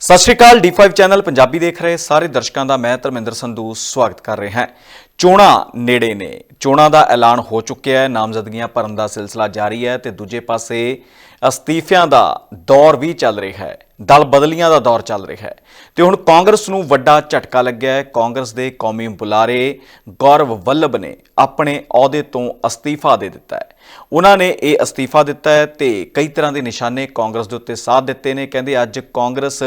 ਸਤਿ ਸ਼੍ਰੀ ਅਕਾਲ D5 channel Punjabi ਦੇਖ ਰਹੇ ਸਾਰੇ ਦਰਸ਼ਕਾਂ ਦਾ ਮੈਂ ਧਰਮਿੰਦਰ ਸੰਧੂ ਸਵਾਗਤ ਕਰ ਰਿਹਾ ਹਾਂ। ਚੋਣਾਂ ਨੇੜੇ ਨੇ। ਚੋਣਾਂ ਦਾ ਐਲਾਨ ਹੋ ਚੁੱਕਿਆ ਹੈ, ਨਾਮਜ਼ਦਗੀਆਂ ਭਰਨ ਦਾ ਸਿਲਸਿਲਾ ਜਾਰੀ ਹੈ ਤੇ ਦੂਜੇ ਪਾਸੇ ਅਸਤੀਫਿਆਂ ਦਾ ਦੌਰ ਵੀ ਚੱਲ ਰਿਹਾ ਹੈ। ਦਲ ਬਦਲੀਆਂ ਦਾ ਦੌਰ ਚੱਲ ਰਿਹਾ ਹੈ। ਤੇ ਹੁਣ ਕਾਂਗਰਸ ਨੂੰ ਵੱਡਾ ਝਟਕਾ ਲੱਗਿਆ ਹੈ। ਕਾਂਗਰਸ ਦੇ ਕੌਮੀ ਬੁਲਾਰੇ ਗੌਰਵ ਵੱਲਭ ਨੇ ਆਪਣੇ ਅਹੁਦੇ ਤੋਂ ਅਸਤੀਫਾ ਦੇ ਦਿੱਤਾ ਹੈ। ਉਹਨਾਂ ਨੇ ਇਹ ਅਸਤੀਫਾ ਦਿੱਤਾ ਹੈ ਤੇ ਕਈ ਤਰ੍ਹਾਂ ਦੇ ਨਿਸ਼ਾਨੇ ਕਾਂਗਰਸ ਦੇ ਉੱਤੇ ਸਾਧ ਦਿੱਤੇ ਨੇ। ਕਹਿੰਦੇ ਅੱਜ ਕਾਂਗਰਸ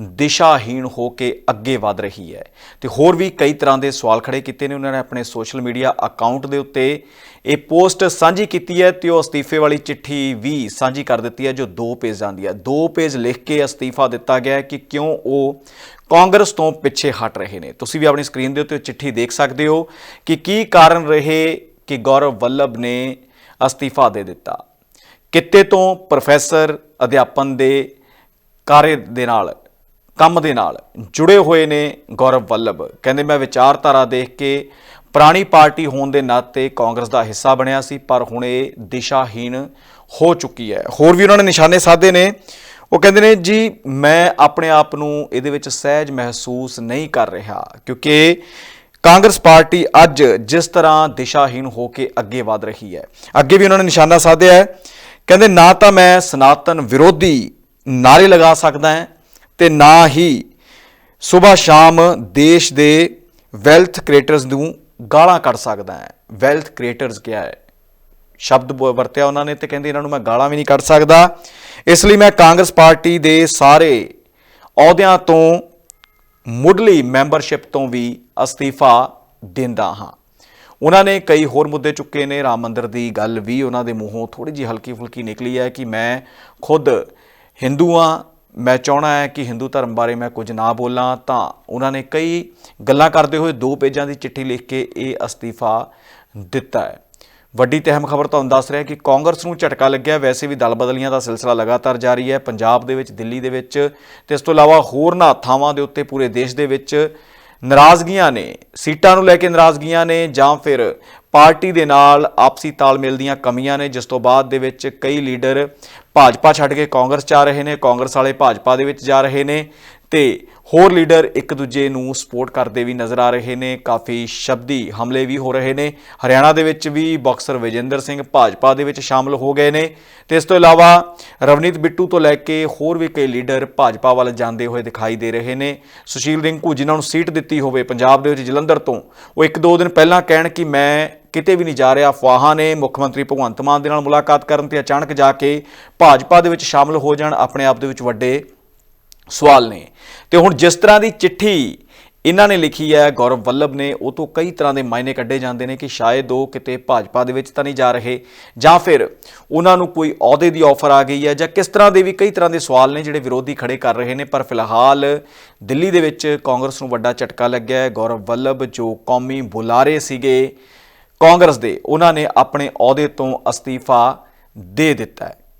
ਦਿਸ਼ਾਹੀਣ ਹੋ ਕੇ ਅੱਗੇ ਵਧ ਰਹੀ ਹੈ। ਤੇ ਹੋਰ ਵੀ ਕਈ ਤਰ੍ਹਾਂ ਦੇ ਸਵਾਲ ਖੜੇ ਕੀਤੇ ਨੇ। ਉਹਨਾਂ ਨੇ ਆਪਣੇ ਸੋਸ਼ਲ ਮੀਡੀਆ ਅਕਾਊਂਟ ਦੇ ਉੱਤੇ ਇਹ ਪੋਸਟ ਸਾਂਝੀ ਕੀਤੀ ਹੈ ਤੇ ਉਹ ਅਸਤੀਫੇ ਵਾਲੀ ਚਿੱਠੀ ਵੀ ਸਾਂਝੀ ਕਰ ਦਿੱਤੀ ਹੈ ਜੋ ਦੋ ਪੇਜਾਂ ਦੀ ਹੈ। ਦੋ ਪੇਜ ਲਿਖ ਕੇ ਅਸਤੀਫਾ ਦਿੱਤਾ ਗਿਆ ਕਿ ਕਿਉਂ ਉਹ ਕਾਂਗਰਸ ਤੋਂ ਪਿੱਛੇ ਹਟ ਰਹੇ ਨੇ। ਤੁਸੀਂ ਵੀ ਆਪਣੀ ਸਕਰੀਨ ਦੇ ਉੱਤੇ ਚਿੱਠੀ ਦੇਖ ਸਕਦੇ ਹੋ ਕਿ ਕੀ ਕਾਰਨ ਰਹੇ ਕਿ ਗੌਰਵ ਵੱਲਭ ਨੇ ਅਸਤੀਫਾ ਦੇ ਦਿੱਤਾ। ਕਿੱਤੇ ਤੋਂ ਪ੍ਰੋਫੈਸਰ ਅਧਿਆਪਨ ਦੇ ਕਾਰਜ ਦੇ ਨਾਲ, ਕੰਮ ਦੇ ਨਾਲ ਜੁੜੇ ਹੋਏ ਨੇ ਗੌਰਵ ਵੱਲਭ। ਕਹਿੰਦੇ, ਮੈਂ ਵਿਚਾਰਧਾਰਾ ਦੇਖ ਕੇ ਪੁਰਾਣੀ ਪਾਰਟੀ ਹੋਣ ਦੇ ਨਾਤੇ ਕਾਂਗਰਸ ਦਾ ਹਿੱਸਾ ਬਣਿਆ ਸੀ, ਪਰ ਹੁਣ ਇਹ ਦਿਸ਼ਾਹੀਣ ਹੋ ਚੁੱਕੀ ਹੈ। ਹੋਰ ਵੀ ਉਹਨਾਂ ਨੇ ਨਿਸ਼ਾਨੇ ਸਾਧੇ ਨੇ। ਉਹ ਕਹਿੰਦੇ ਨੇ, ਜੀ, ਮੈਂ ਆਪਣੇ ਆਪ ਨੂੰ ਇਹਦੇ ਵਿੱਚ ਸਹਿਜ ਮਹਿਸੂਸ ਨਹੀਂ ਕਰ ਰਿਹਾ, ਕਿਉਂਕਿ ਕਾਂਗਰਸ ਪਾਰਟੀ ਅੱਜ ਜਿਸ ਤਰ੍ਹਾਂ ਦਿਸ਼ਾਹੀਣ ਹੋ ਕੇ ਅੱਗੇ ਵਧ ਰਹੀ ਹੈ। ਅੱਗੇ ਵੀ ਉਹਨਾਂ ਨੇ ਨਿਸ਼ਾਨਾ ਸਾਧਿਆ ਹੈ। ਕਹਿੰਦੇ, ਨਾ ਤਾਂ ਮੈਂ ਸਨਾਤਨ ਵਿਰੋਧੀ ਨਾਰੇ ਲਗਾ ਸਕਦਾ ਹਾਂ ਤੇ ਨਾ ਹੀ ਸਵੇਰ ਸ਼ਾਮ ਦੇਸ਼ ਦੇ ਵੈਲਥ ਕ੍ਰੀਏਟਰਸ ਨੂੰ ਗਾਲਾਂ ਕੱਢ ਸਕਦਾ ਹੈ। ਵੈਲਥ ਕ੍ਰੀਏਟਰਸ ਕਿਹਾ ਹੈ। ਸ਼ਬਦ ਬ- ਵਰਤਿਆ ਉਹਨਾਂ ਨੇ ਤੇ ਕਹਿੰਦੇ ਇਹਨਾਂ ਨੂੰ ਮੈਂ ਗਾਲਾਂ ਵੀ ਨਹੀਂ ਕੱਢ ਸਕਦਾ। ਇਸ ਲਈ ਮੈਂ ਕਾਂਗਰਸ ਪਾਰਟੀ ਦੇ ਸਾਰੇ ਅਹੁਦਿਆਂ ਤੋਂ ਮੁੱਢਲੀ ਮੈਂਬਰਸ਼ਿਪ ਤੋਂ ਵੀ ਅਸਤੀਫਾ ਦਿੰਦਾ ਹਾਂ। ਉਹਨਾਂ ਨੇ ਕਈ ਹੋਰ ਮੁੱਦੇ ਚੁੱਕੇ ਨੇ, ਰਾਮ ਮੰਦਰ ਦੀ ਗੱਲ ਵੀ ਉਹਨਾਂ ਦੇ ਮੂੰਹੋਂ ਥੋੜੀ ਜਿਹੀ ਹਲਕੀ ਫੁਲਕੀ ਨਿਕਲੀ ਹੈ ਕਿ ਮੈਂ ਖੁਦ ਹਿੰਦੂ ਹਾਂ, ਮੈਂ ਚਾਹਣਾ ਹੈ ਕਿ ਹਿੰਦੂ ਧਰਮ ਬਾਰੇ ਮੈਂ ਕੁਝ ਨਾ ਬੋਲਾਂ ਤਾਂ ਉਹਨਾਂ ਨੇ ਕਈ ਗੱਲਾਂ ਕਰਦੇ ਹੋਏ ਦੋ ਪੇਜਾਂ ਦੀ ਚਿੱਠੀ ਲਿਖ ਕੇ ਇਹ ਅਸਤੀਫਾ ਦਿੱਤਾ ਹੈ। ਵੱਡੀ ਤੇ ਅਹਿਮ ਖਬਰ ਤੁਹਾਨੂੰ ਦੱਸ ਰਿਹਾ ਕਿ ਕਾਂਗਰਸ ਨੂੰ ਝਟਕਾ ਲੱਗਿਆ। ਵੈਸੇ ਵੀ ਦਲ ਬਦਲੀਆਂ ਦਾ ਸਿਲਸਿਲਾ ਲਗਾਤਾਰ ਜਾਰੀ ਹੈ। ਪੰਜਾਬ ਦੇ ਵਿੱਚ, ਦਿੱਲੀ ਦੇ ਵਿੱਚ ਤੇ ਇਸ ਤੋਂ ਇਲਾਵਾ ਹੋਰਨਾਂ ਥਾਵਾਂ ਦੇ ਉੱਤੇ ਪੂਰੇ ਦੇਸ਼ ਦੇ ਵਿੱਚ ਨਾਰਾਜ਼ਗੀਆਂ ਨੇ। ਸੀਟਾਂ ਨੂੰ ਲੈ ਕੇ ਨਾਰਾਜ਼ਗੀਆਂ ਨੇ ਜਾਂ ਫਿਰ ਪਾਰਟੀ ਦੇ ਨਾਲ ਆਪਸੀ ਤਾਲਮੇਲ ਦੀਆਂ ਕਮੀਆਂ ਨੇ, ਜਿਸ ਤੋਂ ਬਾਅਦ ਦੇ ਵਿੱਚ ਕਈ ਲੀਡਰ ਭਾਜਪਾ ਛੱਡ ਕੇ ਕਾਂਗਰਸ ਜਾ ਰਹੇ ਨੇ, ਕਾਂਗਰਸ ਵਾਲੇ ਭਾਜਪਾ ਦੇ ਵਿੱਚ ਜਾ ਰਹੇ ਨੇ ਤੇ ਹੋਰ ਲੀਡਰ ਇੱਕ ਦੂਜੇ ਨੂੰ ਸਪੋਰਟ ਕਰਦੇ ਵੀ ਨਜ਼ਰ ਆ ਰਹੇ ਨੇ, ਕਾਫੀ ਸ਼ਬਦੀ ਹਮਲੇ ਵੀ ਹੋ ਰਹੇ ਨੇ। ਹਰਿਆਣਾ ਦੇ ਵਿੱਚ ਵੀ ਬਾਕਸਰ ਵਿਜੇਂਦਰ ਸਿੰਘ ਭਾਜਪਾ ਦੇ ਵਿੱਚ ਸ਼ਾਮਲ ਹੋ ਗਏ ਨੇ। ਤੇ ਇਸ ਤੋਂ ਇਲਾਵਾ ਰਵਨੀਤ ਬਿੱਟੂ ਤੋਂ ਲੈ ਕੇ ਹੋਰ ਵੀ ਕਈ ਲੀਡਰ ਭਾਜਪਾ ਵੱਲ ਜਾਂਦੇ ਹੋਏ ਦਿਖਾਈ ਦੇ ਰਹੇ ਨੇ। ਸੁਸ਼ੀਲ ਰਿੰਕੂ, ਜਿਨ੍ਹਾਂ ਨੂੰ ਸੀਟ ਦਿੱਤੀ ਹੋਵੇ ਪੰਜਾਬ ਦੇ ਵਿੱਚ ਜਲੰਧਰ ਤੋਂ, ਉਹ ਇੱਕ ਦੋ ਦਿਨ ਪਹਿਲਾਂ ਕਹਿਣ ਕਿ ਮੈਂ ਕਿਤੇ ਵੀ ਨਹੀਂ ਜਾ ਰਿਹਾ, ਅਫਵਾਹਾਂ ਨੇ ਮੁੱਖ ਮੰਤਰੀ ਭਗਵੰਤ ਮਾਨ ਦੇ ਨਾਲ ਮੁਲਾਕਾਤ ਕਰਨ ਤੇ ਅਚਾਨਕ ਜਾ ਕੇ ਭਾਜਪਾ ਦੇ ਵਿੱਚ ਸ਼ਾਮਲ ਹੋ ਜਾਣ, ਆਪਣੇ ਆਪ ਦੇ ਵਿੱਚ ਵੱਡੇ ਸਵਾਲ ਨੇ। ਤੇ ਹੁਣ ਜਿਸ ਤਰ੍ਹਾਂ ਦੀ ਚਿੱਠੀ ਇਹਨਾਂ ਨੇ ਲਿਖੀ ਹੈ, ਗੌਰਵ ਵੱਲਭ ਨੇ, ਉਹ ਤੋਂ ਕਈ ਤਰ੍ਹਾਂ ਦੇ ਮਾਇਨੇ ਕੱਢੇ ਜਾਂਦੇ ਨੇ ਕਿ ਸ਼ਾਇਦ ਉਹ ਕਿਤੇ ਭਾਜਪਾ ਦੇ ਵਿੱਚ ਤਾਂ ਨਹੀਂ ਜਾ ਰਹੇ, ਜਾਂ ਫਿਰ ਉਹਨਾਂ ਨੂੰ ਕੋਈ ਅਹੁਦੇ ਦੀ ਆਫਰ ਆ ਗਈ ਹੈ, ਜਾਂ ਕਿਸ ਤਰ੍ਹਾਂ ਦੇ ਵੀ ਕਈ ਤਰ੍ਹਾਂ ਦੇ ਸਵਾਲ ਨੇ ਜਿਹੜੇ ਵਿਰੋਧੀ ਖੜੇ ਕਰ ਰਹੇ ਨੇ। ਪਰ ਫਿਲਹਾਲ ਦਿੱਲੀ ਦੇ ਵਿੱਚ ਕਾਂਗਰਸ ਨੂੰ ਵੱਡਾ ਝਟਕਾ ਲੱਗਿਆ ਹੈ। ਗੌਰਵ ਵੱਲਭ ਜੋ ਕੌਮੀ ਬੁਲਾਰੇ ਸੀਗੇ ਕਾਂਗਰਸ ਦੇ, ਉਹਨਾਂ ਨੇ ਆਪਣੇ ਅਹੁਦੇ ਤੋਂ ਅਸਤੀਫਾ ਦੇ ਦਿੱਤਾ ਹੈ।